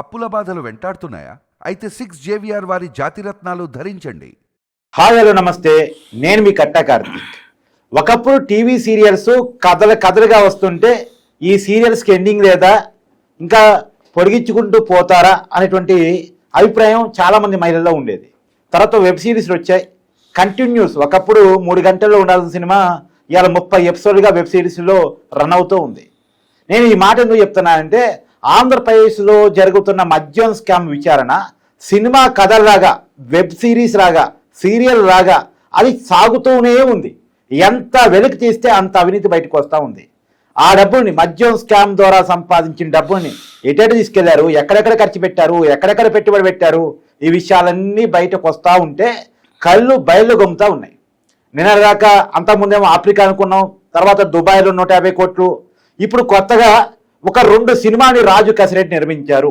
అప్పుల బాధలు వెంటాడుతున్నాయా? అయితే సిక్స్ జేవిఆర్ వారి జాతిరత్నాలు ధరించండి. హాయ్ హలో నమస్తే. నేను మీ కట్టా కార్తీక్. ఒకప్పుడు టీవీ సీరియల్స్ కథలు కథలుగా వస్తుంటే ఈ సీరియల్స్కి ఎండింగ్ లేదా ఇంకా పొడిగించుకుంటూ పోతారా అనేటువంటి అభిప్రాయం చాలామంది మహిళల్లో ఉండేది. తర్వాత వెబ్ సిరీస్లు వచ్చాయి. కంటిన్యూస్ ఒకప్పుడు మూడు గంటల్లో ఉండాల్సిన సినిమా ఇవాళ ముప్పై ఎపిసోడ్గా వెబ్ సిరీస్లో రన్ అవుతూ ఉంది. నేను ఈ మాట ఎందుకు చెప్తున్నానంటే ఆంధ్రప్రదేశ్లో జరుగుతున్న మద్యం స్కామ్ విచారణ సినిమా కథలాగా వెబ్ సిరీస్ లాగా సీరియల్ లాగా అది సాగుతూనే ఉంది. ఎంత వెలికి తీస్తే అంత అవినీతి బయటకు వస్తూ ఉంది. ఆ డబ్బుని మద్యం స్కామ్ ద్వారా సంపాదించిన డబ్బుని ఎటెటు తీసుకెళ్ళారు? ఎక్కడెక్కడ ఖర్చు పెట్టారు? ఎక్కడెక్కడ పెట్టుబడి పెట్టారు? ఈ విషయాలన్నీ బయటకు వస్తూ ఉంటే కళ్ళు బయలు గొమ్ముతూ ఉన్నాయి. నిన్నదాకా అంతకుముందేమో ఆఫ్రికా అనుకున్నాం తర్వాత దుబాయ్లో నూట యాభై కోట్లు. ఇప్పుడు కొత్తగా ఒక రెండు సినిమాని రాజు కసిరెడ్డి నిర్మించారు.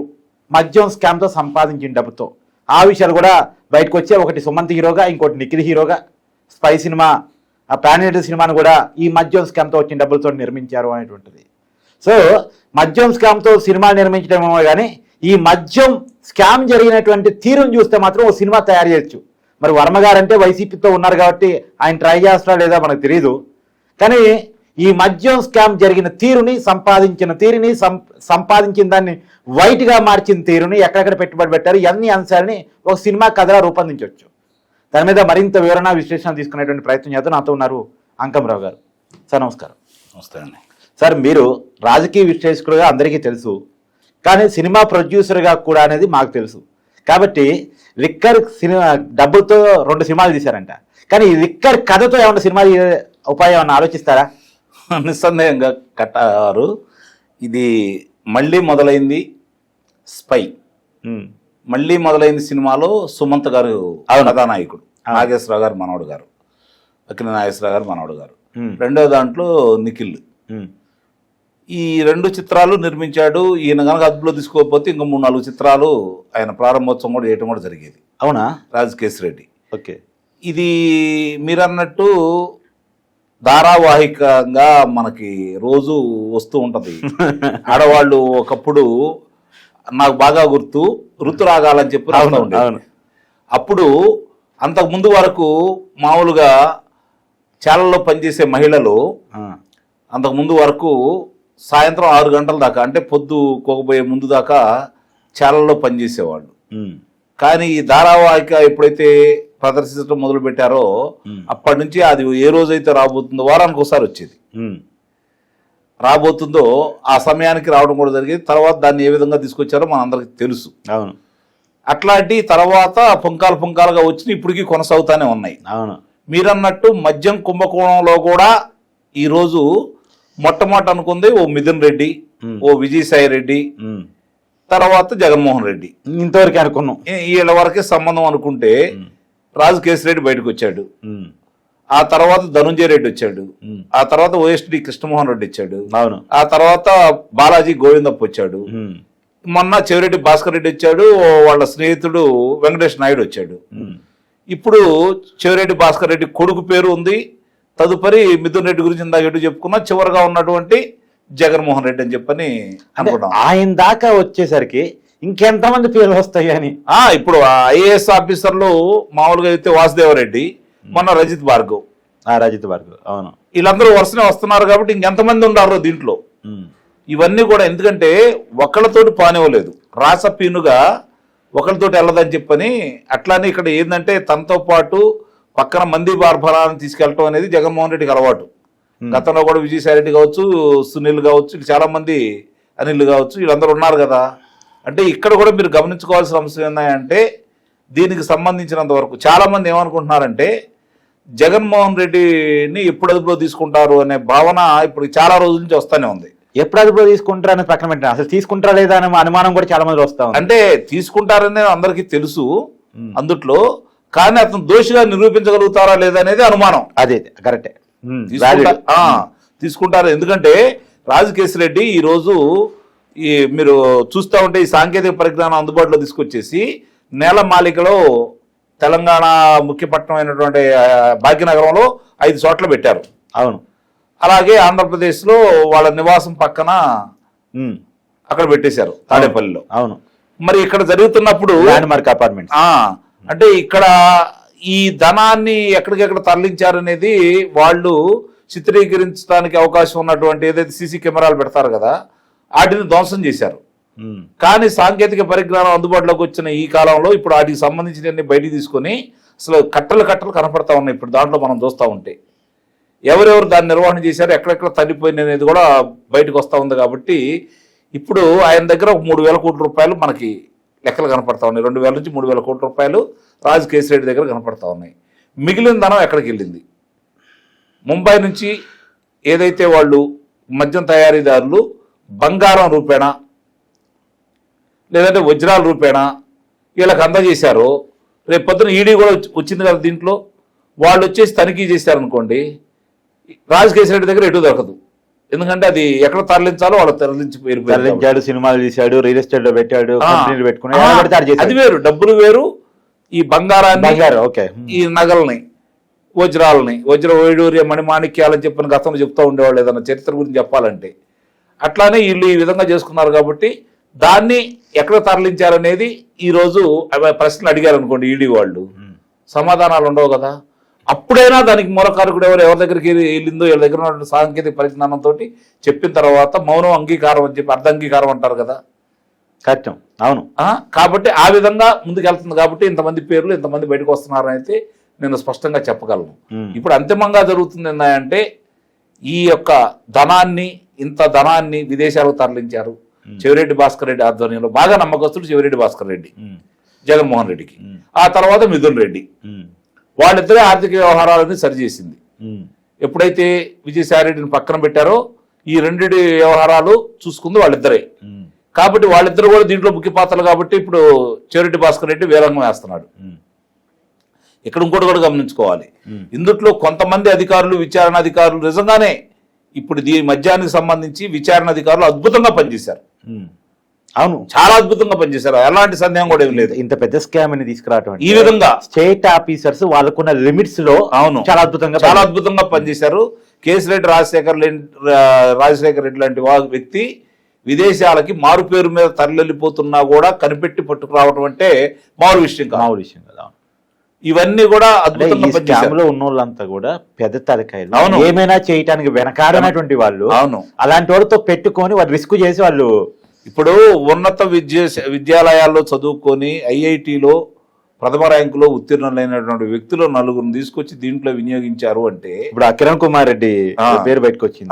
మద్యం స్కామ్తో సంపాదించిన డబ్బుతో. ఆ విషయాలు కూడా బయటకు వచ్చే ఒకటి సుమంత్ హీరోగా ఇంకోటి నిఖిల్ హీరోగా స్పై సినిమా ఆ ప్యానేట్ సినిమాను కూడా ఈ మద్యం స్కామ్తో వచ్చిన డబ్బులతో నిర్మించారు అనేటువంటిది. సో మద్యం స్కామ్తో సినిమా నిర్మించడమేమో కానీ ఈ మద్యం స్కామ్ జరిగినటువంటి తీరును చూస్తే మాత్రం ఓ సినిమా తయారు చేయొచ్చు. మరి వర్మగారు అంటే వైసీపీతో ఉన్నారు కాబట్టి ఆయన ట్రై చేస్తారా లేదా మనకు తెలియదు కానీ ఈ మద్యం స్కామ్ జరిగిన తీరుని సంపాదించిన తీరుని సంపాదించిన దాన్ని వైట్గా మార్చిన తీరుని ఎక్కడెక్కడ పెట్టుబడి పెట్టారు ఇవన్నీ అంశాలని ఒక సినిమా కథలా రూపొందించవచ్చు దాని మీద మరింత వివరణ విశ్లేషణ తీసుకునేటువంటి ప్రయత్నం చేస్తూ నాతో ఉన్నారు అంకంరావు గారు. సార్ నమస్కారం. నమస్తే అండి. సార్ మీరు రాజకీయ విశ్లేషకుడుగా అందరికీ తెలుసు కానీ సినిమా ప్రొడ్యూసర్గా కూడా అనేది మాకు తెలుసు. కాబట్టి లిక్కర్ సినిమా డబ్బుతో రెండు సినిమాలు తీశారంట. కానీ ఈ లిక్కర్ కథతో ఏమన్నా సినిమా ఉపాయం ఏమన్నా ఆలోచిస్తారా? నిస్సందేహంగా కట్టారు. ఇది మళ్ళీ మొదలైంది స్పై. మళ్ళీ మొదలైంది సినిమాలో సుమంత్ గారు. కథానాయకుడు. నాగేశ్వరరావు గారు మనవడు గారు. అక్కిన నాగేశ్వరరావు గారు మనవడు గారు. రెండో దాంట్లో నిఖిల్. ఈ రెండు చిత్రాలు నిర్మించాడు. ఈయన కనుక అదుపులో తీసుకోకపోతే ఇంకా మూడు నాలుగు చిత్రాలు ఆయన ప్రారంభోత్సవం కూడా చేయటం కూడా జరిగేది. అవునా? రాజకేశ్ రెడ్డి. ఓకే. ఇది మీరన్నట్టు ధారావాహికంగా మనకి రోజు వస్తూ ఉంటది ఆడవాళ్ళు ఒకప్పుడు నాకు బాగా గుర్తు ఋతురాగాలని చెప్పి రాస్తూ ఉండేది. అప్పుడు అంతకు ముందు వరకు మామూలుగా చాలలో పనిచేసే మహిళలు. అంతకు ముందు వరకు సాయంత్రం ఆరు గంటల దాకా అంటే పొద్దు కోకపోయే ముందు దాకా చాలలో పనిచేసేవాళ్ళు. కానీ ఈ ధారావాహిక ఎప్పుడైతే ప్రదర్శించడం మొదలు పెట్టారో. అప్పటి నుంచి అది ఏ రోజైతే రాబోతుందో వారానికి ఒకసారి వచ్చేది. రాబోతుందో ఆ సమయానికి రావడం కూడా జరిగేది తర్వాత దాన్ని ఏ విధంగా తీసుకొచ్చారో మనందరికి తెలుసు అవును అట్లాంటి తర్వాత పుంకాలు పుంకాలుగా వచ్చి ఇప్పటికీ కొనసాగుతానే ఉన్నాయి అవును మీరన్నట్టు మద్యం కుంభకోణంలో కూడా ఈరోజు మొట్టమొదటి అనుకుంది ఓ మిథున్ రెడ్డి. ఓ విజయసాయి రెడ్డి. తర్వాత జగన్మోహన్ రెడ్డి. ఇంతవరకు అనుకున్నాం. ఈ- వీళ్ళ వరకే సంబంధం అనుకుంటే రాజు కేసిరెడ్డి బయటకు వచ్చాడు. ఆ తర్వాత ధనుంజయ రెడ్డి వచ్చాడు. ఆ తర్వాత ఓఎస్డి కృష్ణమోహన్ రెడ్డి వచ్చాడు. అవును. ఆ తర్వాత బాలాజీ గోవిందప్ప వచ్చాడు. మొన్న చెవిరెడ్డి భాస్కర్ రెడ్డి వచ్చాడు వాళ్ళ స్నేహితుడు వెంకటేష్ నాయుడు వచ్చాడు. ఇప్పుడు చెవిరెడ్డి భాస్కర్ రెడ్డి కొడుకు పేరు ఉంది. తదుపరి మిథున్ రెడ్డి గురించి ఇందాక ఎటు చెప్పుకున్నా చివరిగా ఉన్నటువంటి జగన్మోహన్ రెడ్డి అని చెప్పని అనుకున్నాం ఆయన దాకా వచ్చేసరికి ఇంకెంతమంది పేర్లు వస్తాయి అని? ఆ ఇప్పుడు ఐఏఎస్ ఆఫీసర్లు మామూలుగా అయితే వాసుదేవరెడ్డి మొన్న రజిత్ భార్గవ్. ఆ రజిత్ భార్గవ్ అవును. వీళ్ళందరూ వరుసనే వస్తున్నారు కాబట్టి ఇంకెంతమంది ఉండారో దీంట్లో. ఇవన్నీ కూడా ఎందుకంటే ఒకళ్ళతోటి పానివ్వలేదు. రాసపీనుగా ఒకళ్ళతోటి వెళ్ళదని చెప్పని అట్లానే ఇక్కడ ఏంటంటే తనతో పాటు పక్కన మంది బార్బరాన్ని తీసుకెళ్ళటం అనేది జగన్మోహన్ రెడ్డికి అలవాటు. గతంలో కూడా విజయసాయి రెడ్డి కావచ్చు సునీల్ కావచ్చు చాలా మంది అనిల్ కావచ్చు వీళ్ళందరూ ఉన్నారు కదా. అంటే ఇక్కడ కూడా మీరు గమనించుకోవాల్సిన అంశం ఏంటంటే దీనికి సంబంధించినంత వరకు చాలా మంది ఏమనుకుంటున్నారంటే జగన్మోహన్ రెడ్డిని ఎప్పుడు అదుపులో తీసుకుంటారు అనే భావన ఇప్పుడు చాలా రోజుల నుంచి వస్తూనే ఉంది. ఎప్పుడు అదుపులో తీసుకుంటారా అని పక్కన పెట్టిన? అసలు తీసుకుంటారా లేదా అనే అనుమానం కూడా చాలా మంది వస్తా అంటే తీసుకుంటారనే అందరికీ తెలుసు అందుట్లో కానీ అతను దోషిగా నిరూపించగలుగుతారా లేదా అనేది అనుమానం. అదే కరెక్టే. తీసుకుంటారు. ఎందుకంటే రెడ్డి ఈ రోజు ఈ మీరు చూస్తూ ఉంటే ఈ సాంకేతిక పరిజ్ఞానం అందుబాటులో తీసుకొచ్చేసి నేల మాలికలో తెలంగాణ ముఖ్య పట్టణం అయినటువంటి భాగ్యనగరంలో ఐదు చోట్ల పెట్టారు. అవును. అలాగే ఆంధ్రప్రదేశ్లో వాళ్ళ నివాసం పక్కన అక్కడ పెట్టేశారు తాడేపల్లిలో. అవును. మరి ఇక్కడ జరుగుతున్నప్పుడు ల్యాండ్ మార్క్ అపార్ట్మెంట్స్ ఆ అంటే ఇక్కడ ఈ ధనాన్ని ఎక్కడికెక్కడ తరలించారనేది వాళ్ళు చిత్రీకరించడానికి అవకాశం ఉన్నటువంటి ఏదైతే సీసీ కెమెరాలు పెడతారు కదా వాటిని ధ్వంసం చేశారు. కానీ సాంకేతిక పరిజ్ఞానం అందుబాటులోకి వచ్చిన ఈ కాలంలో ఇప్పుడు వాటికి సంబంధించినవన్నీ బయటికి తీసుకొని అసలు కట్టలు కట్టలు కనపడతా ఉన్నాయి ఇప్పుడు దాంట్లో మనం చూస్తూ ఉంటే. ఎవరెవరు దాన్ని నిర్వహణ చేశారు ఎక్కడెక్కడ తల్లిపోయింది అనేది కూడా బయటకు వస్తూ ఉంది కాబట్టి ఇప్పుడు ఆయన దగ్గర ఒక మూడు వేల కోట్ల రూపాయలు మనకి లెక్కలు కనపడతా ఉన్నాయి. రెండు వేల నుంచి మూడు వేల కోట్ల రూపాయలు రాజు కేసిరెడ్డి దగ్గర కనపడతా ఉన్నాయి మిగిలిన ధనం ఎక్కడికి వెళ్ళింది ముంబై నుంచి ఏదైతే వాళ్ళు మద్యం తయారీదారులు బంగారం రూపేణా లేదంటే వజ్రాల రూపేణా వీళ్ళకి అందజేశారో రేపు పొద్దున ఈడీ కూడా వచ్చి- వచ్చింది కదా దీంట్లో వాళ్ళు వచ్చేసి తనిఖీ చేశారనుకోండి రాజకేశ్వర దగ్గర ఎటు దొరకదు ఎందుకంటే అది ఎక్కడ తరలించాలో వాళ్ళు తరలించి. తరలించాడు సినిమాలు తీశాడు రియల్ ఎస్టేట్లో పెట్టాడు అది. వేరు డబ్బులు వేరు ఈ బంగారాన్ని ఈ నగల్ని వజ్రాలని వజ్ర వైడూర్య మణిమాణిక్యాలని చెప్పిన గతంలో చెప్తూ ఉండేవాళ్ళు ఏదన్నా చరిత్ర గురించి చెప్పాలంటే. అట్లానే వీళ్ళు ఈ విధంగా చేసుకున్నారు కాబట్టి దాన్ని ఎక్కడ తరలించారనేది ఈ రోజు అవి ప్రశ్నలు అడిగారు అనుకోండి ఈడీ వాళ్ళు. సమాధానాలు ఉండవు కదా. అప్పుడైనా దానికి మూలకారకుడు ఎవరు ఎవరి దగ్గరికి వెళ్ళి- వెళ్ళిందో వీళ్ళ దగ్గర ఉన్నటువంటి సాంకేతిక పరిజ్ఞానంతో చెప్పిన తర్వాత మౌనం అంగీకారం అని చెప్పి అర్ధ అంగీకారం అంటారు కదా. కరెక్ట్. అవును. కాబట్టి ఆ విధంగా ముందుకెళ్తుంది కాబట్టి ఇంతమంది పేర్లు ఇంతమంది బయటకు వస్తున్నారని అయితే నేను స్పష్టంగా చెప్పగలను. ఇప్పుడు అంతిమంగా జరుగుతుంది ఏంటంటే ఈ యొక్క ధనాన్ని ఇంత ధనాన్ని విదేశాలకు తరలించారు చెవిరెడ్డి భాస్కర్ రెడ్డి ఆధ్వర్యంలో. బాగా నమ్మకస్తుడు చెవిరెడ్డి భాస్కర్ రెడ్డి. జగన్మోహన్ రెడ్డికి. ఆ తర్వాత మిథున్ రెడ్డి. వాళ్ళిద్దరే ఆర్థిక వ్యవహారాలని సరిచేసింది. ఎప్పుడైతే విజయసాయిరెడ్డిని పక్కన పెట్టారో ఈ రెండిటి వ్యవహారాలు చూసుకుంది వాళ్ళిద్దరే. కాబట్టి వాళ్ళిద్దరు కూడా దీంట్లో ముఖ్య పాత్రలు కాబట్టి ఇప్పుడు చెవిరెడ్డి భాస్కర్ రెడ్డి వేరంగం వేస్తున్నాడు. ఇక్కడ ఇంకోటి కూడా గమనించుకోవాలి. ఇందుట్లో కొంతమంది అధికారులు విచారణ అధికారులు నిజంగానే ఇప్పుడు దీని మద్యానికి సంబంధించి విచారణ అధికారులు అద్భుతంగా పనిచేశారు. అవును. చాలా అద్భుతంగా పనిచేశారు. ఎలాంటి సందేహం కూడా ఏం లేదు. ఇంత పెద్ద స్కామ్ అని తీసుకురావటం ఈ విధంగా. స్టేట్ ఆఫీసర్స్ వాళ్ళకున్న లిమిట్స్లో అవును. చాలా అద్భుతంగా చాలా అద్భుతంగా పనిచేశారు. కేసిరెడ్డి రాజశేఖర్ రెడ్డి రాజశేఖర్ రెడ్డి లాంటి వ్యక్తి విదేశాలకి మారు పేరు మీద తరలిపోతున్నా కూడా కనిపెట్టి పట్టుకురావడం అంటే మారు విషయం కాదు. మామూలు విషయం కదా ఇవన్నీ కూడా అంటే అద్భుతంగా ఈ స్కామ్ పనిచేశారు లో ఉన్న వాళ్ళంతా కూడా పెద్ద తలకాయలు. అవును. ఏమైనా చేయటానికి వెనకాడనటువంటి వాళ్ళు అవును. అలాంటి వాళ్ళతో పెట్టుకొని వాళ్ళు రిస్క్ చేసి వాళ్ళు. ఇప్పుడు ఉన్నత విద్య విద్యాలయాల్లో చదువుకొని ఐఐటిలో ప్రథమ ర్యాంకులో ఉత్తీర్ణులైనటువంటి వ్యక్తులు నలుగురిని తీసుకొచ్చి దీంట్లో వినియోగించారు అంటే ఇప్పుడు ఆ కిరణ్ కుమార్ రెడ్డి. పేరు బయటకు వచ్చింది.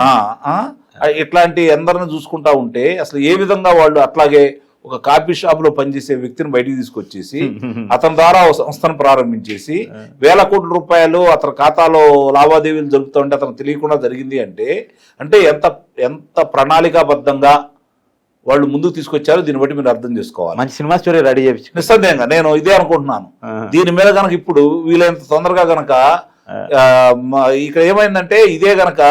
ఇట్లాంటి ఎందరిని చూసుకుంటా ఉంటే అసలు ఏ విధంగా వాళ్ళు అట్లాగే ఒక కాఫీ షాప్లో పనిచేసే వ్యక్తిని బయటికి తీసుకొచ్చేసి అతని ద్వారా ఒక సంస్థను ప్రారంభించేసి వేల కోట్ల రూపాయలు అతని ఖాతాలో లావాదేవీలు జరుపుతూ ఉంటే అతను తెలియకుండా జరిగింది అంటే అంటే ఎంత ఎంత ప్రణాళికాబద్ధంగా వాళ్ళు ముందుకు తీసుకొచ్చారో దీన్ని బట్టి మీరు అర్థం చేసుకోవాలి. మంచి సినిమా స్టోరీ రెడీ చేయించు నిస్సందేహంగా నేను ఇదే అనుకుంటున్నాను. దీని మీద గనక ఇప్పుడు వీలైనంత తొందరగా మ- ఇక్కడ ఏమైందంటే ఇదే గనక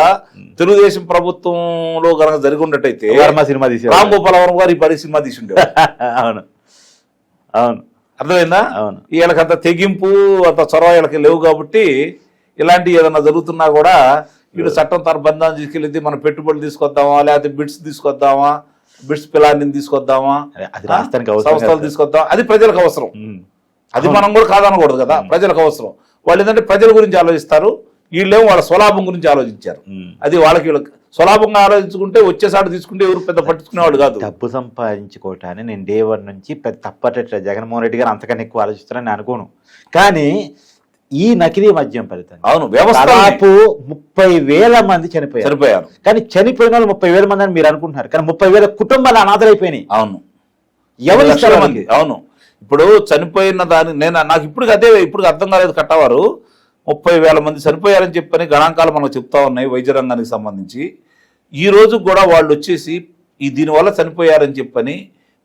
తెలుగుదేశం ప్రభుత్వంలో గనక జరిగి ఉన్నట్టయితే సినిమా తీసారు రామ్ గోపాల్ వర్మ గారు ఈ పరి సినిమా తీసి ఉండేవారు అవును. అవును. అర్థమైందా? అవును. వీళ్ళకి అంత తెగింపు అంత చొరవ వీళ్ళకి లేవు కాబట్టి ఇలాంటి ఏదైనా జరుగుతున్నా కూడా వీళ్ళు చట్టం తన బంధాన్ని తీసుకెళ్ళి మనం పెట్టుబడులు తీసుకొద్దామా లేకపోతే బిడ్స్ తీసుకొద్దామా బిడ్స్ పిల్లాన్ని తీసుకొద్దామా అదే, అది రాష్ట్రానికి అవసరం సంస్థలు కదా. తీసుకొద్దాం అది ప్రజలకు అవసరం. అది మనం కూడా కాదనకూడదు కదా ప్రజలకు అవసరం. వాళ్ళు ఏంటంటే ప్రజల గురించి ఆలోచిస్తారు. వీళ్ళేమో వాళ్ళ స్వలాభం గురించి ఆలోచించారు. అది వాళ్ళకి వీళ్ళకి స్వలాభంగా ఆలోచించుకుంటే వచ్చేసాడు తీసుకుంటే ఎవరు పెద్ద పట్టించుకునేవాడు కాదు. డబ్బు సంపాదించుకోవటాన్ని నేను డే వన్ నుంచి పెద్ద తప్పట్ల జగన్మోహన్ రెడ్డి గారు అంతకన్నా ఎక్కువ ఆలోచిస్తారని నేను అనుకోను. కానీ ఈ నకిలీ మద్యం ఫలితం అవును వ్యవస్థ దాదాపు ముప్పై వేల మంది చనిపోయారు. సరిపోయారు కానీ చనిపోయిన వాళ్ళు ముప్పై వేల మంది అని మీరు అనుకుంటున్నారు. కానీ ముప్పై వేల కుటుంబాలు అనాథలైపోయినాయి. అవును. ఎవరు మంది. అవును. ఇప్పుడు చనిపోయిన దాని నేను నాకు ఇప్పుడు అదే ఇప్పుడు అర్థం కాలేదు కట్టవారు. ముప్పై వేల మంది చనిపోయారని చెప్పని గణాంకాలు మనకు చెప్తా ఉన్నాయి వైద్య రంగానికి సంబంధించి. ఈ రోజు కూడా వాళ్ళు వచ్చేసి ఈ దీనివల్ల చనిపోయారని చెప్పని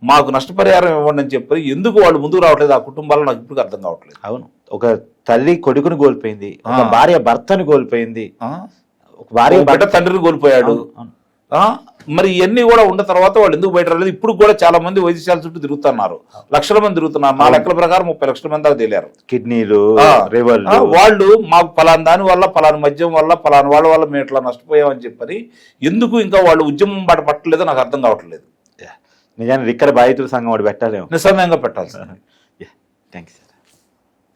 మాకు నష్టపరిహారం ఇవ్వండి అని చెప్పని ఎందుకు వాళ్ళు ముందుకు రావట్లేదు? ఆ కుటుంబాలు నాకు ఇప్పుడు అర్థం కావట్లేదు. అవును. ఒక తల్లి కొడుకుని కోల్పోయింది. భార్య భర్తని కోల్పోయింది. భార్య బిడ్డ తండ్రిని కోల్పోయాడు? మరి ఇవన్నీ కూడా ఉన్న తర్వాత వాళ్ళు ఎందుకు బయట రాలేదు? ఇప్పుడు కూడా చాలా మంది వైద్యశాల చుట్టూ తిరుగుతున్నారు. లక్షల మంది తిరుగుతున్నారు. నా లెక్కల ప్రకారం ముప్పై లక్షల మంది దాకా తేలారు. కిడ్నీలు వాళ్ళు మాకు పలానా దాని వల్ల పలానా మద్యం వల్ల పలానా వాళ్ళ వల్ల మేము ఇట్లా నష్టపోయామని చెప్పని ఎందుకు ఇంకా వాళ్ళు ఉద్యమం బాట పట్టలేదో నాకు అర్థం కావట్లేదు. నిజానికి రిక్కర బాధితుల సంఘం ఒకటి పెట్టాలేమో. నిస్సందేహంగా పెట్టాల్సింది. థ్యాంక్స్